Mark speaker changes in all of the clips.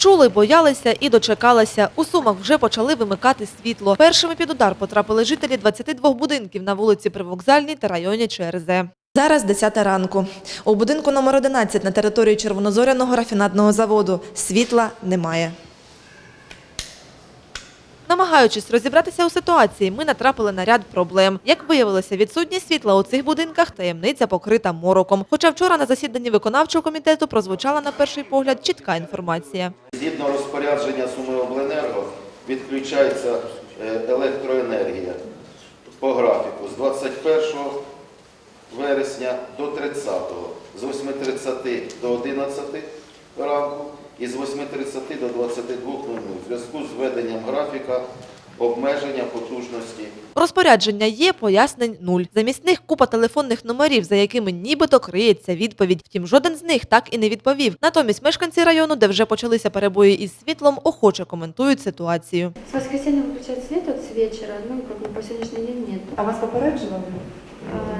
Speaker 1: Чули, боялися і дочекалися. У Сумах вже почали вимикати світло. Першими під удар потрапили жителі 22 будинків на вулиці Привокзальній та районі ЧРЗ. Зараз 10 ранку. У будинку номер 11 на території Червонозоряного рафінадного заводу світла немає. Намагаючись розібратися у ситуації, ми натрапили на ряд проблем. Як виявилося, відсутність світла у цих будинках таємниця покрита мороком. Хоча вчора на засіданні виконавчого комітету прозвучала на перший погляд чітка інформація.
Speaker 2: Згідно розпорядження Суми Обленерго відключається е, електроенергія по графіку з 21 вересня до 30, з 8.30 до 11 ранку і з 8.30 до 22.00 в зв'язку з введенням графіка обмеження потужності
Speaker 1: Розпорядження є, пояснень нуль. Замість них купа телефонних номерів, за якими нібито криється відповідь. Втім, жоден з них так і не відповів. Натомість мешканці району, де вже почалися перебої із світлом, охоче коментують ситуацію.
Speaker 3: С воскресенья выключают свет вот с вечера, ну, бы по сегодняшний день нет.
Speaker 4: А вас попереджували?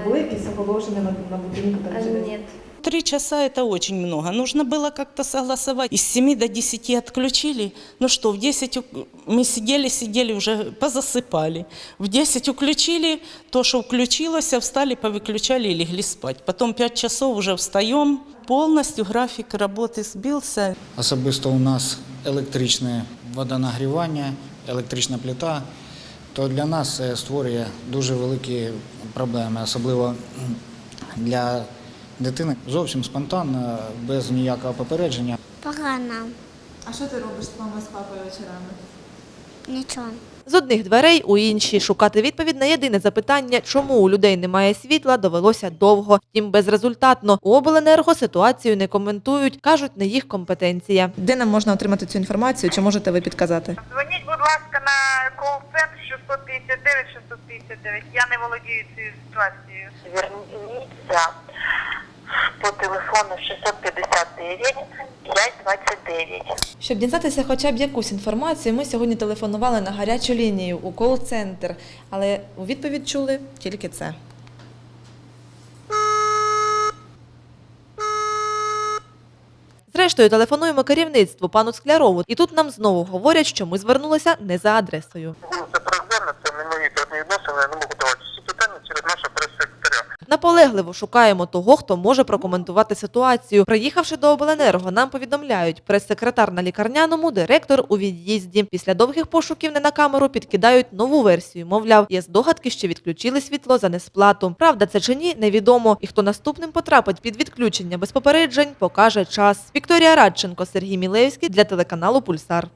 Speaker 4: Були якісь оголошення на, на будинку? чи-
Speaker 3: Нет.
Speaker 5: Три часа это очень много. Нужно было как-то согласовать. Из 7 до 10 отключили. Ну что, в 10 у- мы сидели, сидели, уже позасыпали. В 10 включили, то, что включилось, встали, повыключали и легли спать. Потом 5 часов уже встаем. Полностью график работы сбился.
Speaker 6: Особисто у нас електричне водонагрівання, електрична плита, то для нас це створює дуже великі проблеми, особливо м, для дитини. Зовсім спонтанно, без ніякого попередження.
Speaker 7: Погано.
Speaker 4: А що ти робиш з мамою з папою вечорами?
Speaker 7: Нічого.
Speaker 1: З одних дверей у інші шукати відповідь на єдине запитання, чому у людей немає світла, довелося довго. Втім, безрезультатно. У обленерго ситуацію не коментують, кажуть, не їх компетенція. Де нам можна отримати цю інформацію? Чи можете ви підказати?
Speaker 8: Дзвоніть, будь ласка, на кол-центр 659-659. Я не володію цією ситуацією. Зверніться по телефону 659 529.
Speaker 1: Щоб дізнатися хоча б якусь інформацію, ми сьогодні телефонували на гарячу лінію у кол-центр, але у відповідь чули тільки це. Зрештою, телефонуємо керівництву пану Склярову, і тут нам знову говорять, що ми звернулися не за адресою. Наполегливо шукаємо того, хто може прокоментувати ситуацію. Приїхавши до обленерго, нам повідомляють, прес-секретар на лікарняному, директор у від'їзді. Після довгих пошуків не на камеру підкидають нову версію. Мовляв, є здогадки, що відключили світло за несплату. Правда, це чи ні, невідомо. І хто наступним потрапить під відключення без попереджень, покаже час. Вікторія Радченко, Сергій Мілевський для телеканалу Пульсар.